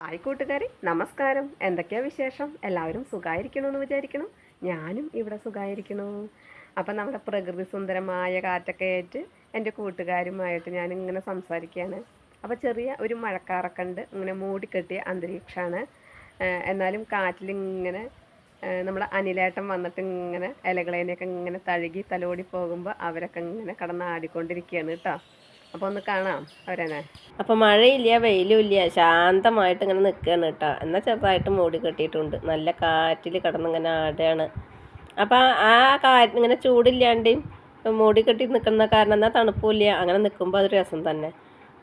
Hi കൂട്ടുകാരെ നമസ്കാരം. എന്തൊക്കെയാ വിശേഷം? എല്ലാവരും സുഖമായിരിക്കണമെന്ന് വിചാരിക്കണം ഞാനും ഇവിടെ സുഖമായിരിക്കണു അപ്പം നമ്മുടെ പ്രകൃതി സുന്ദരമായ കാറ്റൊക്കെ ആയിട്ട് എന്റെ കൂട്ടുകാരുമായിട്ട് ഞാൻ ഇങ്ങനെ സംസാരിക്കുകയാണ്. അപ്പോൾ ചെറിയ ഒരു മഴക്കാറൊക്കെ ഉണ്ട്. ഇങ്ങനെ മൂടിക്കെട്ടിയ അന്തരീക്ഷമാണ്. എന്നാലും കാറ്റിലിങ്ങനെ നമ്മുടെ അനിലേട്ടം വന്നിട്ട് ഇങ്ങനെ ഇലകളേനെയൊക്കെ ഇങ്ങനെ തഴുകി തലോടി പോകുമ്പോൾ അവരൊക്കെ ഇങ്ങനെ കടന്നാടിക്കൊണ്ടിരിക്കുകയാണ് കേട്ടോ. അപ്പോൾ ഒന്ന് കാണാം അവരെന്നെ. അപ്പോൾ മഴയില്ല വെയിലും ഇല്ല ശാന്തമായിട്ട് ഇങ്ങനെ നിൽക്കുകയാണ് കേട്ടോ. എന്നാൽ ചെറുതായിട്ട് മൂടി കെട്ടിയിട്ടുണ്ട്. നല്ല കാറ്റിൽ കിടന്നിങ്ങനെ ആടുകയാണ്. അപ്പോൾ ആ കാറ്റ് ഇങ്ങനെ ചൂടില്ലാണ്ട് മൂടി കെട്ടി നിൽക്കുന്ന കാരണം എന്നാൽ തണുപ്പില്ല. അങ്ങനെ നിൽക്കുമ്പോൾ അതൊരു രസം തന്നെ.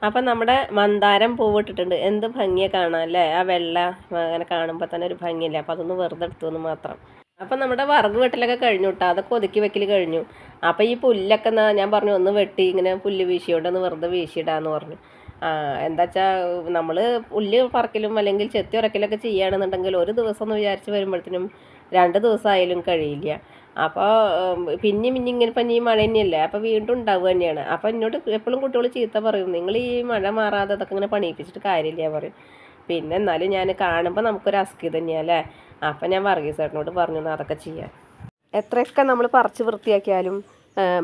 അപ്പം നമ്മുടെ മന്ദാരം പൂവിട്ടിട്ടുണ്ട് എന്ത് ഭംഗിയാണ് കാണാൻ അല്ലേ? ആ വെള്ള അങ്ങനെ കാണുമ്പോൾ തന്നെ ഒരു ഭംഗിയില്ല? അപ്പം അതൊന്ന് വെറുതെ എടുത്തു എന്ന് മാത്രം. അപ്പം നമ്മുടെ വറക് വെട്ടലൊക്കെ കഴിഞ്ഞു കേട്ടോ അതൊക്കെ ഒതുക്കി വെക്കൽ കഴിഞ്ഞു. അപ്പം ഈ പുല്ലൊക്കെ ഞാൻ പറഞ്ഞു ഒന്ന് വെട്ടി ഇങ്ങനെ പുല്ല് വീശിയോണ്ട് ഒന്ന് വെറുതെ വീശിയിടാന്ന് പറഞ്ഞു. എന്താ വെച്ചാൽ നമ്മൾ പുല്ല് പറക്കലും അല്ലെങ്കിൽ ചെത്തി ഉറക്കലൊക്കെ ചെയ്യുകയാണെന്നുണ്ടെങ്കിൽ ഒരു ദിവസം എന്ന് വിചാരിച്ച് വരുമ്പോഴത്തേനും രണ്ട് ദിവസമായാലും കഴിയില്ല. അപ്പോൾ പിന്നെയും പിന്നെ ഇങ്ങനെ ഈ മഴ തന്നെയല്ലേ? അപ്പോൾ വീണ്ടും ഉണ്ടാവുക തന്നെയാണ്. അപ്പോൾ എന്നോട് എപ്പോഴും കുട്ടികൾ ചീത്ത പറയും നിങ്ങൾ ഈ മഴ മാറാതെ അതൊക്കെ ഇങ്ങനെ പണിയിപ്പിച്ചിട്ട് കാര്യമില്ല പറയും. പിന്നെ എന്നാലും ഞാൻ കാണുമ്പോൾ നമുക്കൊരു അസ്കി തന്നെയല്ലേ അപ്പം ഞാൻ വർഗീസ് ചേട്ടനോട് പറഞ്ഞു "എന്നാ അതൊക്കെ ചെയ്യാൻ. എത്രയൊക്കെ നമ്മൾ പറിച്ച് വൃത്തിയാക്കിയാലും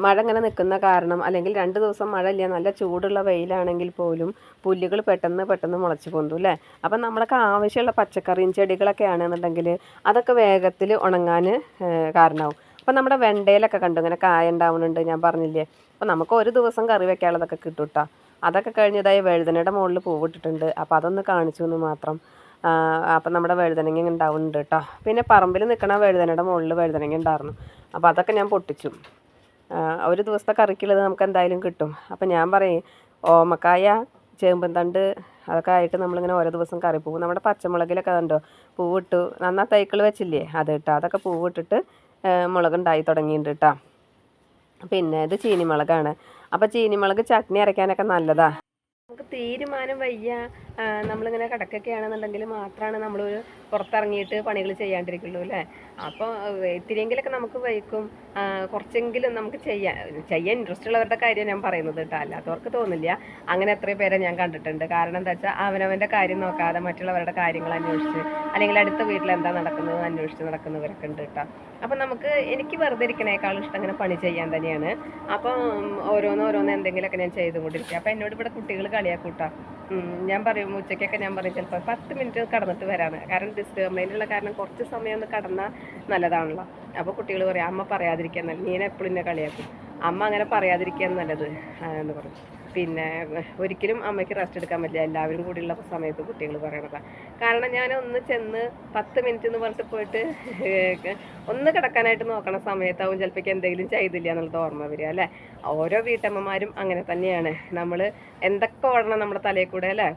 മഴ ഇങ്ങനെ നിൽക്കുന്ന കാരണം അല്ലെങ്കിൽ രണ്ട് ദിവസം മഴ ഇല്ല നല്ല ചൂടുള്ള വെയിലാണെങ്കിൽ പോലും പുല്ലുകൾ പെട്ടെന്ന് പെട്ടെന്ന് മുളച്ച് പൊന്തു അല്ലേ? അപ്പം നമ്മളൊക്കെ ആവശ്യമുള്ള പച്ചക്കറിയും ചെടികളൊക്കെ ആണെന്നുണ്ടെങ്കിൽ അതൊക്കെ വേഗത്തിൽ ഉണങ്ങാൻ കാരണമാവും. അപ്പം നമ്മുടെ വെണ്ടയിലൊക്കെ കണ്ടു ഇങ്ങനെ കായ ഉണ്ടാവുന്നുണ്ട് ഞാൻ പറഞ്ഞില്ലേ? അപ്പം നമുക്ക് ഒരു ദിവസം കറി വെക്കാനുള്ളതൊക്കെ കിട്ടും കേട്ടോ അതൊക്കെ കഴിഞ്ഞതായി വഴുതനയുടെ മുകളിൽ പൂവിട്ടിട്ടുണ്ട് അപ്പോൾ അതൊന്ന് കാണിച്ചു എന്ന് മാത്രം അപ്പം നമ്മുടെ വഴുതനങ്ങ ഉണ്ടാവുന്നുണ്ട് കേട്ടോ പിന്നെ പറമ്പിൽ നിൽക്കണ വഴുതനയുടെ മുകളിൽ വഴുതനങ്ങ ഉണ്ടായിരുന്നു. അപ്പോൾ അതൊക്കെ ഞാൻ പൊട്ടിച്ചു. ഒരു ദിവസത്തെ കറിക്കുള്ളത് നമുക്ക് എന്തായാലും കിട്ടും. അപ്പം ഞാൻ പറയും ഓമക്കായ ചേമ്പൻ തണ്ട് അതൊക്കെ ആയിട്ട് നമ്മളിങ്ങനെ ഓരോ ദിവസം കറി പോകും. നമ്മുടെ പച്ചമുളകിലൊക്കെ കണ്ടോ പൂവിട്ടു നന്നാ തൈക്കൾ വെച്ചില്ലേ? അത് കേട്ടോ അതൊക്കെ പൂവിട്ടിട്ട് മുളകുണ്ടായി തുടങ്ങിയിട്ടുണ്ട് കേട്ടോ പിന്നെ ഇത് ചീനിമുളകാണ്. അപ്പോൾ ചീനിമുളക് ചട്നി അരയ്ക്കാനൊക്കെ നല്ലതാ. നമുക്ക് തീരുമാനം വയ്യ. നമ്മളിങ്ങനെ കിടക്കൊക്കെ ആണെന്നുണ്ടെങ്കിൽ മാത്രമാണ് നമ്മൾ പുറത്തിറങ്ങിയിട്ട് പണികൾ ചെയ്യാണ്ടിരിക്കുള്ളൂ അല്ലേ? അപ്പോൾ ഇത്തിരിയെങ്കിലൊക്കെ നമുക്ക് വൈക്കും കുറച്ചെങ്കിലും നമുക്ക് ചെയ്യാൻ ചെയ്യാൻ ഇൻട്രസ്റ്റ് ഉള്ളവരുടെ കാര്യം ഞാൻ പറയുന്നത് കേട്ടോ. അല്ലാത്തവർക്ക് തോന്നില്ല. അങ്ങനെ എത്രയോ പേരെ ഞാൻ കണ്ടിട്ടുണ്ട്. കാരണം എന്താ വെച്ചാൽ അവനവന്റെ കാര്യം നോക്കാതെ മറ്റുള്ളവരുടെ കാര്യങ്ങൾ അന്വേഷിച്ച് അല്ലെങ്കിൽ അടുത്ത വീട്ടിൽ എന്താ നടക്കുന്നത് അന്വേഷിച്ച് നടക്കുന്നവരൊക്കെ ഉണ്ട് കേട്ടോ. അപ്പം നമുക്ക് എനിക്ക് വെറുതെ ഇരിക്കണേക്കാളും ഇഷ്ടം അങ്ങനെ പണി ചെയ്യാൻ തന്നെയാണ്. അപ്പം ഓരോന്ന് ഓരോന്ന് എന്തെങ്കിലുമൊക്കെ ഞാൻ ചെയ്തുകൊണ്ടിരിക്കുക. അപ്പം എന്നോട് ഇവിടെ കുട്ടികൾ കളിയാക്കൂട്ടാ. ഞാൻ പറയും ഉച്ചയ്ക്കൊക്കെ ഞാൻ പറയും ചിലപ്പോൾ പത്ത് മിനിറ്റ് കടന്നിട്ട് വരാണ് കാരണം ഡിസ്റ്റർബന്റുള്ള കാരണം കുറച്ച് സമയം ഒന്ന് കടന്നാൽ നല്ലതാണല്ലോ. അപ്പോൾ കുട്ടികൾ പറയും അമ്മ പറയാതിരിക്കാൻ നല്ലത് നീന എപ്പോഴും എന്നെ കളിയാക്കും. അമ്മ അങ്ങനെ പറയാതിരിക്കാൻ നല്ലത് എന്ന് പറഞ്ഞു പിന്നെ ഒരിക്കലും അമ്മയ്ക്ക് റെസ്റ്റ് എടുക്കാൻ പറ്റില്ല. എല്ലാവരും കൂടിയുള്ള സമയത്ത് കുട്ടികൾ പറയണതാണ് കാരണം ഞാൻ ഒന്ന് ചെന്ന് പത്ത് മിനിറ്റ് എന്ന് പറഞ്ഞിട്ട് പോയിട്ട് ഒന്ന് കിടക്കാനായിട്ട് നോക്കണ സമയത്താവും ചിലപ്പോൾ എന്തെങ്കിലും ചെയ്തില്ല എന്നുള്ളത് ഓർമ്മ വരിക അല്ലേ? ഓരോ വീട്ടമ്മമാരും അങ്ങനെ തന്നെയാണ്. നമ്മൾ എന്തൊക്കെ ഓടണം നമ്മുടെ തലയിൽ കൂടെ അല്ലേ?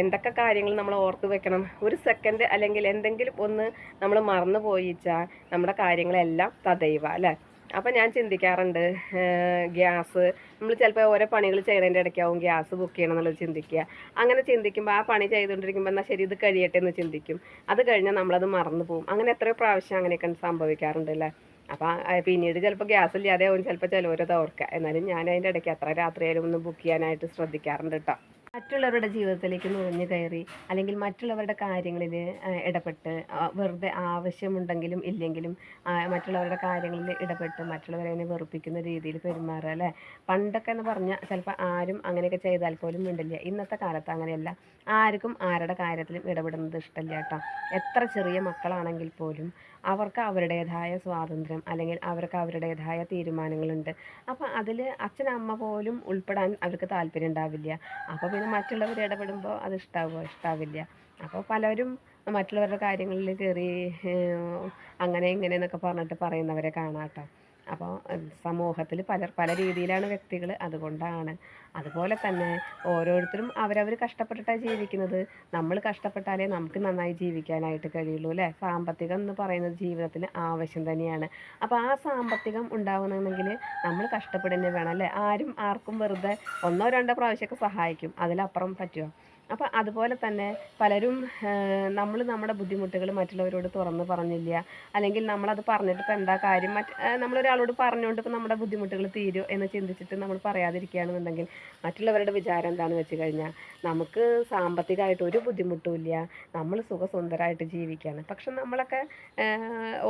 എന്തൊക്കെ കാര്യങ്ങൾ നമ്മൾ ഓർത്ത് വെക്കണം? ഒരു സെക്കൻഡ് അല്ലെങ്കിൽ എന്തെങ്കിലും ഒന്ന് നമ്മൾ മറന്നു പോയിച്ചാൽ നമ്മുടെ കാര്യങ്ങളെല്ലാം തദൈവ അല്ലേ? അപ്പം ഞാൻ ചിന്തിക്കാറുണ്ട് ഗ്യാസ് നമ്മൾ ചിലപ്പോൾ ഓരോ പണികൾ ചെയ്യുന്നതിന്റെ ഇടയ്ക്കാവും ഗ്യാസ് ബുക്ക് ചെയ്യണം എന്നുള്ളത് ചിന്തിക്കുക. അങ്ങനെ ചിന്തിക്കുമ്പോൾ ആ പണി ചെയ്തുകൊണ്ടിരിക്കുമ്പോൾ എന്നാൽ ശരി ഇത് കഴിയട്ടെ എന്ന് ചിന്തിക്കും. അത് കഴിഞ്ഞാൽ നമ്മളത് മറന്നു പോകും അങ്ങനെ എത്രയോ പ്രാവശ്യം അങ്ങനെയൊക്കെ സംഭവിക്കാറുണ്ട് അല്ലേ? അപ്പം പിന്നീട് ചിലപ്പോൾ ഗ്യാസ് ഇല്ലാതെ ആവും ചിലപ്പോൾ ചിലവരത് ഓർക്കുക. എന്നാലും ഞാൻ അതിന്റെ ഇടയ്ക്ക് അത്ര രാത്രിയായാലും ഒന്ന് ബുക്ക് ചെയ്യാനായിട്ട് ശ്രദ്ധിക്കാറുണ്ട് കേട്ടോ മറ്റുള്ളവരുടെ ജീവിതത്തിലേക്ക് നുഴഞ്ഞു കയറി അല്ലെങ്കിൽ മറ്റുള്ളവരുടെ കാര്യങ്ങളിൽ ഇടപെട്ട് വെറുതെ ആവശ്യമുണ്ടെങ്കിലും ഇല്ലെങ്കിലും മറ്റുള്ളവരുടെ കാര്യങ്ങളിൽ ഇടപെട്ട് മറ്റുള്ളവരെ വെറുപ്പിക്കുന്ന രീതിയിൽ പെരുമാറുക അല്ലേ? പണ്ടൊക്കെ എന്ന് പറഞ്ഞാൽ ചിലപ്പോൾ ആരും അങ്ങനെയൊക്കെ ചെയ്താൽ പോലും മിണ്ടില്ല. ഇന്നത്തെ കാലത്ത് അങ്ങനെയല്ല. ആർക്കും ആരുടെ കാര്യത്തിലും ഇടപെടുന്നത് ഇഷ്ടമില്ല കേട്ടോ. എത്ര ചെറിയ മക്കളാണെങ്കിൽ പോലും അവർക്ക് അവരുടേതായ സ്വാതന്ത്ര്യം അല്ലെങ്കിൽ അവർക്ക് അവരുടേതായ തീരുമാനങ്ങളുണ്ട്. അപ്പോൾ അതിൽ അമ്മ പോലും ഉൾപ്പെടാൻ അവർക്ക് താല്പര്യം ഉണ്ടാവില്ല. അപ്പോൾ പിന്നെ മറ്റുള്ളവർ ഇടപെടുമ്പോൾ അത് ഇഷ്ടാവുമോ ഇഷ്ടാവില്ല. അപ്പോൾ പലരും മറ്റുള്ളവരുടെ കാര്യങ്ങളിൽ കയറി അങ്ങനെ ഇങ്ങനെ എന്നൊക്കെ പറഞ്ഞിട്ട് പറയുന്നവരെ കാണാം കേട്ടോ. അപ്പോൾ സമൂഹത്തിൽ പല പല രീതിയിലാണ് വ്യക്തികൾ അതുകൊണ്ടാണ്. അതുപോലെ തന്നെ ഓരോരുത്തരും അവരവർ കഷ്ടപ്പെട്ടിട്ടാണ് ജീവിക്കുന്നത്. നമ്മൾ കഷ്ടപ്പെട്ടാലേ നമുക്ക് നന്നായി ജീവിക്കാനായിട്ട് കഴിയുള്ളൂ അല്ലേ? സാമ്പത്തികം എന്ന് പറയുന്നത് ജീവിതത്തിന് ആവശ്യം തന്നെയാണ്. അപ്പോൾ ആ സാമ്പത്തികം ഉണ്ടാവണമെങ്കിൽ നമ്മൾ കഷ്ടപ്പെടുക തന്നെ വേണം അല്ലേ? ആരും ആർക്കും വെറുതെ ഒന്നോ രണ്ടോ പ്രാവശ്യമൊക്കെ സഹായിക്കും. അതിലപ്പുറം പറ്റുമോ അപ്പോൾ അതുപോലെ തന്നെ പലരും നമ്മൾ നമ്മുടെ ബുദ്ധിമുട്ടുകൾ മറ്റുള്ളവരോട് തുറന്ന് പറഞ്ഞില്ല. അല്ലെങ്കിൽ നമ്മളത് പറഞ്ഞിട്ട് ഇപ്പം എന്താ കാര്യം? മറ്റ് നമ്മളൊരാളോട് പറഞ്ഞുകൊണ്ട് ഇപ്പം നമ്മുടെ ബുദ്ധിമുട്ടുകൾ തീരും എന്ന് ചിന്തിച്ചിട്ട് നമ്മൾ പറയാതിരിക്കുകയാണെന്നുണ്ടെങ്കിൽ മറ്റുള്ളവരുടെ വിചാരം എന്താണെന്ന് വെച്ച് കഴിഞ്ഞാൽ നമുക്ക് സാമ്പത്തികമായിട്ട് ഒരു ബുദ്ധിമുട്ടും ഇല്ല. നമ്മൾ സുഖസുന്ദരമായിട്ട് ജീവിക്കുകയാണ്. പക്ഷെ നമ്മളൊക്കെ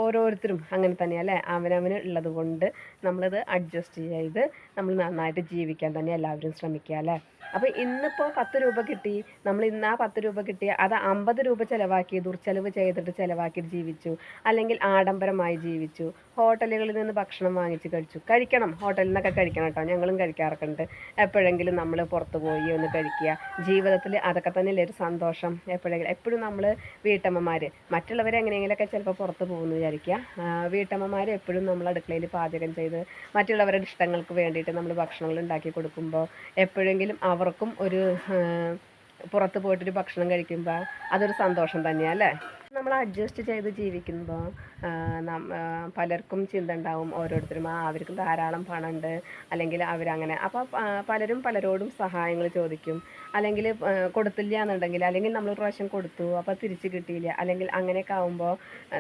ഓരോരുത്തരും അങ്ങനെ തന്നെയല്ലേ അവനവന് ഉള്ളത് കൊണ്ട് നമ്മളത് അഡ്ജസ്റ്റ് ചെയ്ത് നമ്മൾ നന്നായിട്ട് ജീവിക്കാൻ തന്നെ എല്ലാവരും ശ്രമിക്കുക അല്ലേ? അപ്പോൾ ഇന്നിപ്പോൾ പത്ത് രൂപ കിട്ടി. നമ്മൾ ഇന്ന് ആ പത്ത് രൂപ കിട്ടി അത് അമ്പത് രൂപ ചിലവാക്കി ദുർച്ചെലവ് ചെയ്തിട്ട് ചിലവാക്കി ജീവിച്ചു. അല്ലെങ്കിൽ ആഡംബരമായി ജീവിച്ചു. ഹോട്ടലുകളിൽ നിന്ന് ഭക്ഷണം വാങ്ങിച്ച് കഴിച്ചു. കഴിക്കണം. ഹോട്ടലിൽ നിന്നൊക്കെ കഴിക്കണം കേട്ടോ. ഞങ്ങളും കഴിക്കാറൊക്കെയുണ്ട്. എപ്പോഴെങ്കിലും നമ്മൾ പുറത്ത് പോയി ഒന്ന് കഴിക്കുക. ജീവിതത്തിൽ അതൊക്കെ തന്നെയല്ലേ ഒരു സന്തോഷം. എപ്പോഴെങ്കിലും എപ്പോഴും നമ്മൾ വീട്ടമ്മമാർ മറ്റുള്ളവർ എങ്ങനെയെങ്കിലുമൊക്കെ ചിലപ്പോൾ പുറത്ത് പോകുമെന്ന് വിചാരിക്കുക. വീട്ടമ്മമാർ എപ്പോഴും നമ്മൾ അടുക്കളയിൽ പാചകം ചെയ്ത് മറ്റുള്ളവരുടെ ഇഷ്ടങ്ങൾക്ക് വേണ്ടിയിട്ട് നമ്മൾ ഭക്ഷണങ്ങൾ ഉണ്ടാക്കി കൊടുക്കുമ്പോൾ എപ്പോഴെങ്കിലും അവർക്കും ഒരു പുറത്തു പോയിട്ടൊരു ഭക്ഷണം കഴിക്കുമ്പോൾ അതൊരു സന്തോഷം തന്നെയാണ് അല്ലേ? നമ്മൾ അഡ്ജസ്റ്റ് ചെയ്ത് ജീവിക്കുമ്പോൾ പലർക്കും ചിന്ത ഉണ്ടാവും. ഓരോരുത്തരും ആ അവർക്കും ധാരാളം പണമുണ്ട്. അല്ലെങ്കിൽ അവരങ്ങനെ അപ്പോൾ പലരും പലരോടും സഹായങ്ങൾ ചോദിക്കും. അല്ലെങ്കിൽ കൊടുത്തില്ല എന്നുണ്ടെങ്കിൽ അല്ലെങ്കിൽ നമ്മൾ ഒരു പ്രാവശ്യം കൊടുത്തു അപ്പോൾ തിരിച്ച് കിട്ടിയില്ല. അല്ലെങ്കിൽ അങ്ങനെയൊക്കെ ആകുമ്പോൾ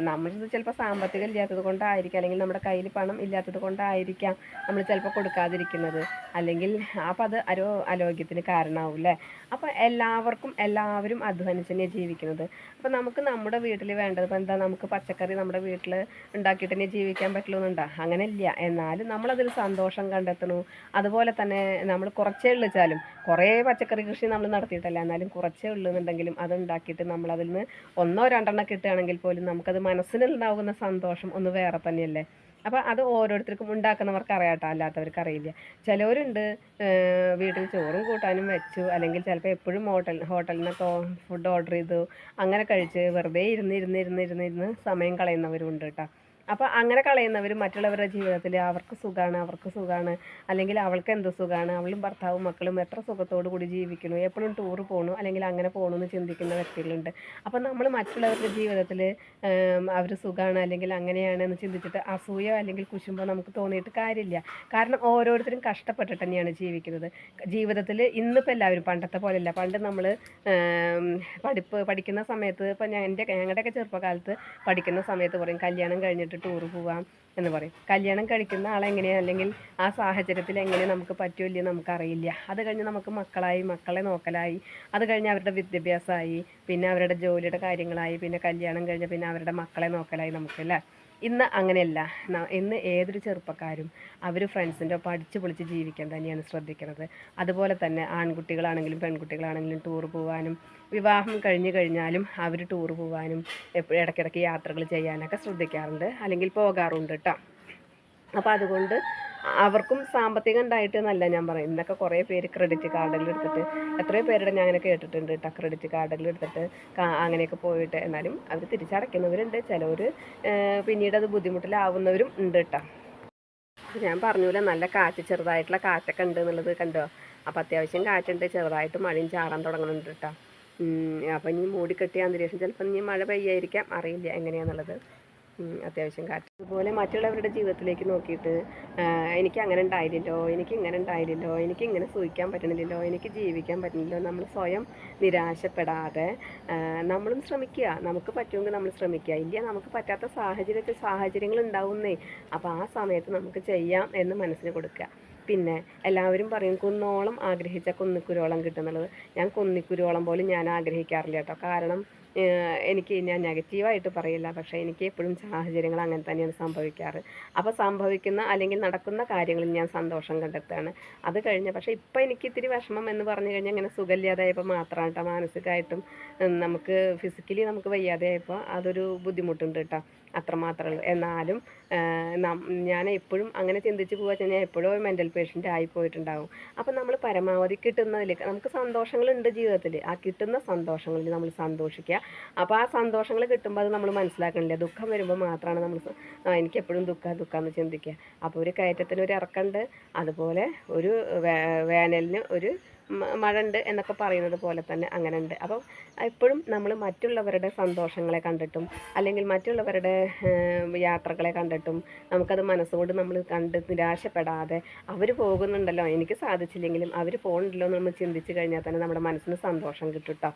നമ്മളിത് ചിലപ്പോൾ സാമ്പത്തികം ഇല്ലാത്തത് കൊണ്ടായിരിക്കാം. അല്ലെങ്കിൽ നമ്മുടെ കയ്യിൽ പണം ഇല്ലാത്തത് കൊണ്ടായിരിക്കാം നമ്മൾ ചിലപ്പോൾ കൊടുക്കാതിരിക്കുന്നത്. അല്ലെങ്കിൽ അപ്പോൾ അത് അരോ അലോഗ്യത്തിന് കാരണമാവും അല്ലേ? അപ്പോൾ എല്ലാവർക്കും എല്ലാവരും അധ്വാനിച്ച് തന്നെയാണ് ജീവിക്കുന്നത്. അപ്പോൾ നമുക്ക് നമ്മുടെ വീട്ടിൽ വേണ്ടത് ഇപ്പം എന്താ നമുക്ക് പച്ചക്കറി നമ്മുടെ വീട്ടിൽ ഉണ്ടാക്കിയിട്ട് തന്നെ ജീവിക്കാൻ പറ്റുള്ളൂന്നുണ്ടോ അങ്ങനെ ഇല്ല എന്നാലും നമ്മളതിൽ സന്തോഷം കണ്ടെത്തണു. അതുപോലെ തന്നെ നമ്മൾ കുറച്ചേ ഉള്ളിച്ചാലും കുറേ പച്ചക്കറി കൃഷി നമ്മൾ നടത്തിയിട്ടല്ല. എന്നാലും കുറച്ചേ ഉള്ളുന്നുണ്ടെങ്കിലും അത് ഉണ്ടാക്കിയിട്ട് നമ്മളതിൽ നിന്ന് ഒന്നോ രണ്ടെണ്ണം കിട്ടുകയാണെങ്കിൽ പോലും നമുക്കത് മനസ്സിനുണ്ടാകുന്ന സന്തോഷം ഒന്ന് വേറെ തന്നെയല്ലേ? അപ്പോൾ അത് ഓരോരുത്തർക്കും ഉണ്ടാക്കുന്നവർക്ക് അറിയാട്ടോ അല്ലാത്തവർക്ക് അറിയില്ല. ചിലവരുണ്ട് വീട്ടിൽ ചോറും കൂട്ടാനും വെച്ചു അല്ലെങ്കിൽ ചിലപ്പോൾ എപ്പോഴും ഹോട്ടൽ ഹോട്ടലിൽ നിന്നൊക്കെ ഫുഡ് ഓർഡർ ചെയ്തു അങ്ങനെ കഴിച്ച് വെറുതെ ഇരുന്ന് ഇരുന്ന് ഇരുന്ന് ഇരുന്ന് ഇരുന്ന് സമയം കളയുന്നവരും ഉണ്ട് കേട്ടോ. അപ്പോൾ അങ്ങനെ കളയുന്നവർ മറ്റുള്ളവരുടെ ജീവിതത്തിൽ അവർക്ക് സുഖമാണ് അവർക്ക് സുഖമാണ് അല്ലെങ്കിൽ അവൾക്ക് എന്ത് സുഖമാണ് അവളും ഭർത്താവും മക്കളും എത്ര സുഖത്തോടു കൂടി ജീവിക്കുന്നു? എപ്പോഴും ടൂർ പോകണു അല്ലെങ്കിൽ അങ്ങനെ പോകണമെന്ന് ചിന്തിക്കുന്ന വ്യക്തികളുണ്ട്. അപ്പോൾ നമ്മൾ മറ്റുള്ളവരുടെ ജീവിതത്തിൽ അവർ സുഖമാണ് അല്ലെങ്കിൽ അങ്ങനെയാണ് എന്ന് ചിന്തിച്ചിട്ട് അസൂയ അല്ലെങ്കിൽ കുശുമ്പോ നമുക്ക് തോന്നിയിട്ട് കാര്യമില്ല. കാരണം ഓരോരുത്തരും കഷ്ടപ്പെട്ടിട്ട് തന്നെയാണ് ജീവിക്കുന്നത്. ജീവിതത്തിൽ ഇന്നിപ്പോൾ എല്ലാവരും പണ്ടത്തെ പോലെയല്ല. പണ്ട് നമ്മൾ പഠിപ്പ് പഠിക്കുന്ന സമയത്ത് ഇപ്പം ഞാൻ എന്റെ ഞങ്ങളുടെയൊക്കെ ചെറുപ്പകാലത്ത് പഠിക്കുന്ന സമയത്ത് പറയും കല്യാണം കഴിഞ്ഞിട്ട് ടൂർ പോവാം എന്ന് പറയും. കല്യാണം കഴിക്കുന്ന ആളെങ്ങനെയാണ് അല്ലെങ്കിൽ ആ സാഹചര്യത്തിൽ എങ്ങനെ നമുക്ക് പറ്റൂല്ലേ നമുക്കറിയില്ല. അത് കഴിഞ്ഞ് നമുക്ക് മക്കളായി മക്കളെ നോക്കലായി. അത് കഴിഞ്ഞ് അവരുടെ വിദ്യാഭ്യാസമായി. പിന്നെ അവരുടെ ജോലിയുടെ കാര്യങ്ങളായി. പിന്നെ കല്യാണം കഴിഞ്ഞ് പിന്നെ അവരുടെ മക്കളെ നോക്കലായി നമുക്കല്ലേ ഇന്ന് അങ്ങനെയല്ല. ഇന്ന് ഏതൊരു ചെറുപ്പക്കാരും അവർ ഫ്രണ്ട്സിന്റെ ഒപ്പം അടിച്ചു പൊളിച്ച് ജീവിക്കാൻ തന്നെയാണ് ശ്രദ്ധിക്കുന്നത് അതുപോലെ തന്നെ ആൺകുട്ടികളാണെങ്കിലും പെൺകുട്ടികളാണെങ്കിലും ടൂർ പോകാനും വിവാഹം കഴിഞ്ഞു കഴിഞ്ഞാലും അവർ ടൂർ പോകാനും എപ്പോഴും ഇടയ്ക്കിടയ്ക്ക് യാത്രകൾ ചെയ്യാനൊക്കെ ശ്രദ്ധിക്കാറുണ്ട്. അല്ലെങ്കിൽ പോകാറുണ്ട് കേട്ടോ അപ്പോൾ അതുകൊണ്ട് അവർക്കും സാമ്പത്തികം ഉണ്ടായിട്ട് എന്നല്ല ഞാൻ പറയും. ഇന്നൊക്കെ കുറേ പേര് ക്രെഡിറ്റ് കാർഡിൽ എടുത്തിട്ട് എത്രയോ പേരുടെ ഞാൻ അങ്ങനെ കേട്ടിട്ടുണ്ട് കേട്ടോ ക്രെഡിറ്റ് കാർഡിൽ എടുത്തിട്ട് അങ്ങനെയൊക്കെ പോയിട്ട്. എന്നാലും അവർ തിരിച്ചടയ്ക്കുന്നവരുണ്ട്. ചിലവർ പിന്നീട് അത് ബുദ്ധിമുട്ടിലാവുന്നവരും ഉണ്ട് കേട്ടോ ഞാൻ പറഞ്ഞൂല നല്ല കാറ്റ് ചെറുതായിട്ടുള്ള കാറ്റൊക്കെ ഉണ്ട് എന്നുള്ളത് കണ്ടോ? അപ്പോൾ അത്യാവശ്യം കാറ്റുണ്ട്. ചെറുതായിട്ട് മഴയും ചാടാൻ തുടങ്ങുന്നുണ്ട് കേട്ടോ അപ്പം ഇനി മൂടിക്കെട്ടിയ അന്തരീക്ഷം ചിലപ്പോൾ ഇനി മഴ പെയ്യായിരിക്കാം. അറിയില്ല എങ്ങനെയാന്നുള്ളത്. ഉം, അത്യാവശ്യം കാറ്റ്. അതുപോലെ മറ്റുള്ളവരുടെ ജീവിതത്തിലേക്ക് നോക്കിയിട്ട് എനിക്ക് അങ്ങനെ ഉണ്ടായില്ലല്ലോ എനിക്ക് ഇങ്ങനെ ഉണ്ടായില്ലല്ലോ എനിക്ക് ഇങ്ങനെ സൂഹിക്കാൻ പറ്റണില്ലല്ലോ എനിക്ക് ജീവിക്കാൻ പറ്റുന്നില്ലല്ലോ നമ്മൾ സ്വയം നിരാശപ്പെടാതെ നമ്മളും ശ്രമിക്കുക. നമുക്ക് പറ്റുമെങ്കിൽ നമ്മൾ ശ്രമിക്കുക. ഇല്ല നമുക്ക് പറ്റാത്ത സാഹചര്യത്തിൽ സാഹചര്യങ്ങൾ ഉണ്ടാവുന്നേ. അപ്പോൾ ആ സമയത്ത് നമുക്ക് ചെയ്യാം എന്ന് മനസ്സിന് കൊടുക്കുക. പിന്നെ എല്ലാവരും പറയും കുന്നോളം ആഗ്രഹിച്ച കുന്നിക്കുരോളം കിട്ടുന്നുള്ളത് ഞാൻ കുന്നിക്കുരോളം പോലും ഞാൻ ആഗ്രഹിക്കാറില്ല കേട്ടോ. കാരണം എനിക്ക് ഞാൻ നെഗറ്റീവായിട്ട് പറയില്ല. പക്ഷേ എനിക്ക് എപ്പോഴും സാഹചര്യങ്ങൾ അങ്ങനെ തന്നെയാണ് സംഭവിക്കാറ്. അപ്പോൾ സംഭവിക്കുന്ന അല്ലെങ്കിൽ നടക്കുന്ന കാര്യങ്ങളിൽ ഞാൻ സന്തോഷം കണ്ടെത്തുകയാണ്. അത് കഴിഞ്ഞ് പക്ഷേ ഇപ്പോൾ എനിക്ക് ഇത്തിരി വിഷമം എന്ന് പറഞ്ഞു കഴിഞ്ഞാൽ ഇങ്ങനെ സുഖമില്ലാതായപ്പോൾ മാത്രമാണ് കേട്ടോ. മാനസികമായിട്ടും നമുക്ക് ഫിസിക്കലി നമുക്ക് വയ്യാതെയായപ്പോൾ അതൊരു ബുദ്ധിമുട്ടുണ്ട് കേട്ടോ. അത്രമാത്രമേ ഉള്ളൂ. എന്നാലും ഞാൻ എപ്പോഴും അങ്ങനെ ചിന്തിച്ച് പോകാ ഞാൻ എപ്പോഴും ഒരു മെന്റൽ പേഷ്യന്റ് ആയി പോയിട്ടുണ്ടാവും. അപ്പം നമ്മൾ പരമാവധി കിട്ടുന്നതിൽ നമുക്ക് സന്തോഷങ്ങളുണ്ട് ജീവിതത്തിൽ ആ കിട്ടുന്ന സന്തോഷങ്ങളിൽ നമ്മൾ സന്തോഷിക്കുക. അപ്പോൾ ആ സന്തോഷങ്ങൾ കിട്ടുമ്പോൾ അത് നമ്മൾ മനസ്സിലാക്കണില്ല. ദുഃഖം വരുമ്പോൾ മാത്രമാണ് നമ്മൾ എനിക്കെപ്പോഴും ദുഃഖം ദുഃഖം എന്ന് ചിന്തിക്കുക. അപ്പോൾ ഒരു കയറ്റത്തിന് ഒരു ഇറക്കമുണ്ട് അതുപോലെ ഒരു വേനലിന് ഒരു മഴ ഉണ്ട് എന്നൊക്കെ പറയുന്നത് പോലെ തന്നെ അങ്ങനെ ഉണ്ട് അപ്പം എപ്പോഴും നമ്മൾ മറ്റുള്ളവരുടെ സന്തോഷങ്ങളെ കണ്ടിട്ടും അല്ലെങ്കിൽ മറ്റുള്ളവരുടെ യാത്രകളെ കണ്ടിട്ടും നമുക്കത് മനസ്സുകൊണ്ട് നമ്മൾ കണ്ട് നിരാശപ്പെടാതെ അവർ പോകുന്നുണ്ടല്ലോ. എനിക്ക് സാധിച്ചില്ലെങ്കിലും അവർ പോകണ്ടല്ലോ എന്ന് നമ്മൾ ചിന്തിച്ച് കഴിഞ്ഞാൽ തന്നെ നമ്മുടെ മനസ്സിന് സന്തോഷം കിട്ടും കേട്ടോ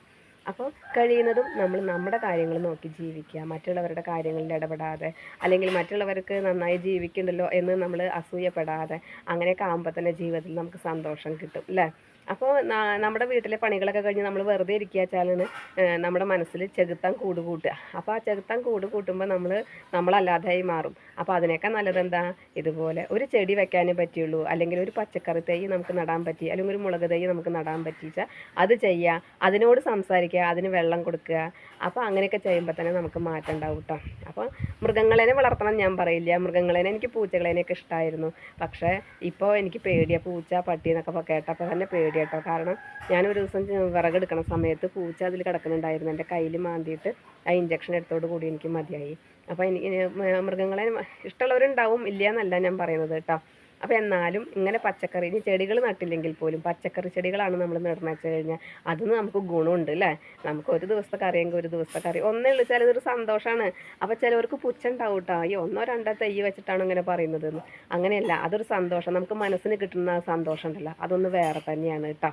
അപ്പോൾ കഴിയുന്നതും നമ്മൾ നമ്മുടെ കാര്യങ്ങൾ നോക്കി ജീവിക്കുക. മറ്റുള്ളവരുടെ കാര്യങ്ങളിൽ ഇടപെടാതെ അല്ലെങ്കിൽ മറ്റുള്ളവർക്ക് നന്നായി ജീവിക്കുന്നുണ്ടല്ലോ എന്ന് നമ്മൾ അസൂയപ്പെടാതെ അങ്ങനെയൊക്കെ ആകുമ്പോൾ തന്നെ ജീവിതത്തിൽ നമുക്ക് സന്തോഷം കിട്ടും അല്ലേ അപ്പോൾ നമ്മുടെ വീട്ടിലെ പണികളൊക്കെ കഴിഞ്ഞ് നമ്മൾ വെറുതെ ഇരിക്കുക വെച്ചാലാണ് നമ്മുടെ മനസ്സിൽ ചെകുത്താൻ കൂട് കൂട്ടുക. അപ്പോൾ ആ ചെകുത്താൻ കൂട് കൂട്ടുമ്പോൾ നമ്മൾ നമ്മളല്ലാതായി മാറും. അപ്പോൾ അതിനേക്കാൾ നല്ലത് എന്താ? ഇതുപോലെ ഒരു ചെടി വെക്കാനേ പറ്റുള്ളൂ അല്ലെങ്കിൽ ഒരു പച്ചക്കറി തൈ നമുക്ക് നടാൻ പറ്റി. അല്ലെങ്കിൽ ഒരു മുളക് തൈ നമുക്ക് നടാൻ പറ്റിച്ചാൽ അത് ചെയ്യുക. അതിനോട് സംസാരിക്കുക. അതിന് വെള്ളം കൊടുക്കുക. അപ്പോൾ അങ്ങനെയൊക്കെ ചെയ്യുമ്പോൾ തന്നെ നമുക്ക് മാറ്റം ഉണ്ടാവും കേട്ടോ അപ്പോൾ മൃഗങ്ങളെ വളർത്തണം ഞാൻ പറയില്ല. മൃഗങ്ങളെ എനിക്ക് പൂച്ചകളേനെയൊക്കെ ഇഷ്ടമായിരുന്നു പക്ഷേ ഇപ്പോൾ എനിക്ക് പേടിയാണ് പൂച്ച പട്ടി എന്നൊക്കെ കേട്ടപ്പോൾ തന്നെ പേടിയാട്ടോ കാരണം ഞാനൊരു ദിവസം വിറകെടുക്കണ സമയത്ത് പൂച്ച അതിൽ കിടക്കുന്നുണ്ടായിരുന്നു. എന്റെ കയ്യിൽ മാന്തിയിട്ട് ആ ഇഞ്ചക്ഷൻ എടുത്തോട് കൂടി എനിക്ക് മതിയായി. അപ്പോൾ എനിക്ക് മൃഗങ്ങളെ ഇഷ്ടമുള്ളവരുണ്ടാവും ഇല്ല എന്നല്ല ഞാൻ പറയുന്നത് കേട്ടോ അപ്പോൾ എന്നാലും ഇങ്ങനെ പച്ചക്കറി ഇനി ചെടികൾ നട്ടില്ലെങ്കിൽ പോലും പച്ചക്കറി ചെടികളാണ് നമ്മൾ വെച്ച് കഴിഞ്ഞാൽ അതിന് നമുക്ക് ഗുണമുണ്ട് അല്ലേ നമുക്ക് ഒരു ദിവസത്തെ കറിയെങ്കിൽ ഒരു ദിവസത്തെ കറി. ഒന്നേ ഉള്ളൂ ചില ഇതൊരു സന്തോഷമാണ് അപ്പോൾ ചിലവർക്ക് പുച്ഛം ഉണ്ടാവും കേട്ടോ ഈ ഒന്നോ രണ്ടോ തൈ വെച്ചിട്ടാണ് ഇങ്ങനെ പറയുന്നത് അങ്ങനെയല്ല അതൊരു സന്തോഷം. നമുക്ക് മനസ്സിന് കിട്ടുന്ന സന്തോഷം ഉണ്ടല്ലോ. അതൊന്ന് വേറെ തന്നെയാണ് കേട്ടോ